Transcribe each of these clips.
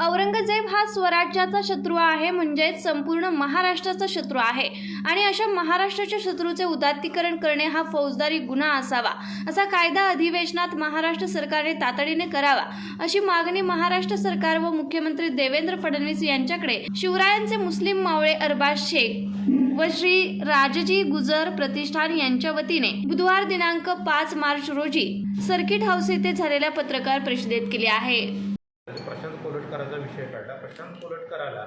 औरंगजेब हा स्वराज्याचा शत्रू आहे म्हणजेच संपूर्ण महाराष्ट्राचा शत्रू आहे. आणि अशा महाराष्ट्राच्या शत्रूचे उदात्तीकरण करणे हा फौजदारी गुन्हा असावा. असा कायदा अधिवेशनात महाराष्ट्र सरकारने तातडीने करावा अशी मागणी महाराष्ट्र सरकार व मुख्यमंत्री देवेंद्र फडणवीस यांच्याकडे शिवरायांचे मुस्लिम मावळे अरबाज शेख व श्री राजजी गुजर प्रतिष्ठान यांच्या वतीने बुधवार दिनांक पाच मार्च रोजी सर्किट हाऊस येथे झालेल्या पत्रकार परिषदेत केली आहे. प्रशांत विषय काढला. प्रशांत कोलटकराला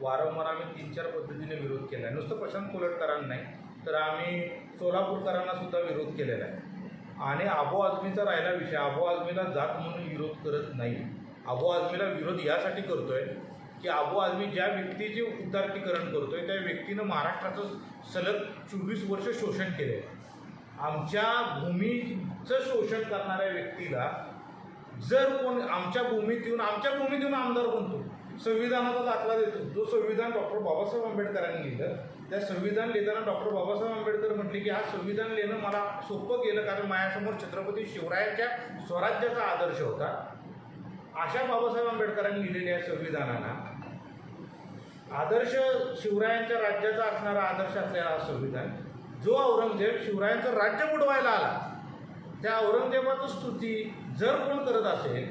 वारंवार आम्ही तीन चार पद्धतीने विरोध केला आहे. नुसतं प्रशांत कोलटकरांना नाही तर आम्ही सोलापूरकरांना सुद्धा विरोध केलेला आहे. आणि आबो आजमीचा राहिला विषय. आबो आजमीला जात म्हणून विरोध करत नाही. आबो आजमीला विरोध यासाठी करतोय की आबो आजमी ज्या व्यक्तीचे उदारीकरण करतोय त्या व्यक्तीनं महाराष्ट्राचं सलग चोवीस वर्ष शोषण केलं आहे आमच्या भूमीचं शोषण करणाऱ्या व्यक्तीला जर कोण आमच्या भूमीत येऊन आमच्या भूमीत येऊन आमदार बनतो संविधानाचा दाखला देतो. जो संविधान डॉक्टर बाबासाहेब आंबेडकरांनी लिहिलं त्या संविधान लिहिताना डॉक्टर बाबासाहेब आंबेडकर म्हटले की हा संविधान लिहिणं मला सोपं गेलं कारण माझ्यासमोर छत्रपती शिवरायांच्या स्वराज्याचा आदर्श होता. अशा बाबासाहेब आंबेडकरांनी लिहिलेल्या या संविधानाला आदर्श शिवरायांच्या राज्याचा असणारा आदर्श असलेला हा संविधान जो औरंगजेब शिवरायांचं राज्य बुडवायला आला त्या औरंगजेबाचं स्तुती जर कोण करत असेल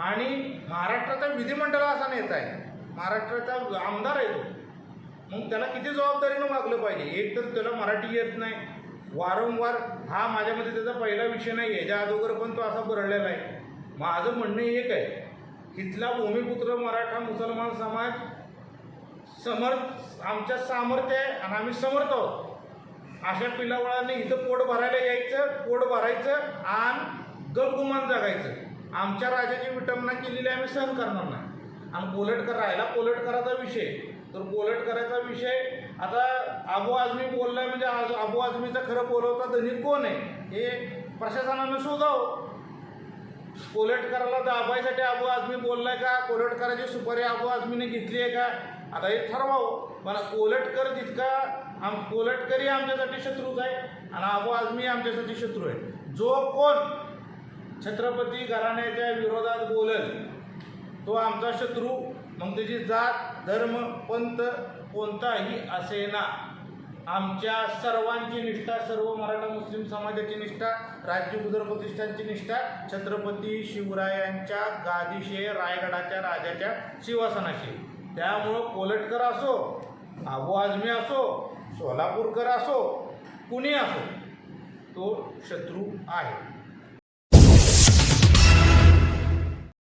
आणि महाराष्ट्राचा विधिमंडळ असा नेता आहे महाराष्ट्राचा आमदार आहे तो मग त्याला किती जबाबदारीनं वागलं पाहिजे? एक तर त्याला मराठी येत नाही. वारंवार हा माझ्यामध्ये त्याचा पहिला विषय नाही आहे ज्या अगोदर पण तो असा भरलेला आहे. माझं म्हणणं एक आहे इथला भूमिपुत्र मराठा मुसलमान समाज समर्थ आमच्या सामर्थ्य आहे आणि आम्ही समर्थ आहोत. अशा पिलावळाने इथं पोट भरायला यायचं पोट भरायचं आणि गपगुमान जगायचं. आमच्या राजाची विटंबना केलेली आम्ही सहन करणार नाही. आणि कोलटकर राहिला कोलटकराचा विषय. तर कोलटकराचा विषय आता आबू आजमी बोललाय म्हणजे आज आबू आझमीचा खरं बोलवता धनी कोण आहे? हे प्रशासनानं शोधावं. कोलटकराला दाबायसाठी आबू आजमी बोललाय का? कोलटकराची सुपारी आबू आजमीने घेतली आहे का? आता हे ठरवावं. पण कोलटकर जितका आम कोलटकरी आमच्यासाठी शत्रूच आहे आणि आबू आझमी आमच्यासाठी शत्रू आहे. जो कोण छत्रपती घराण्याच्या विरोधात बोलल तो आमचा शत्रू. मग त्याची जात धर्म पंथ कोणताही असेना. आमच्या सर्वांची निष्ठा सर्व मराठा मुस्लिम समाजाची निष्ठा राज्य गुजर प्रतिष्ठानची निष्ठा छत्रपती शिवरायांच्या गादीशे रायगडाच्या राजाच्या शिवासनाशी त्यामुळं कोलटकर असो आबू आजमी असो सोलापूरकर असो कुणी असो तो शत्रू आहे.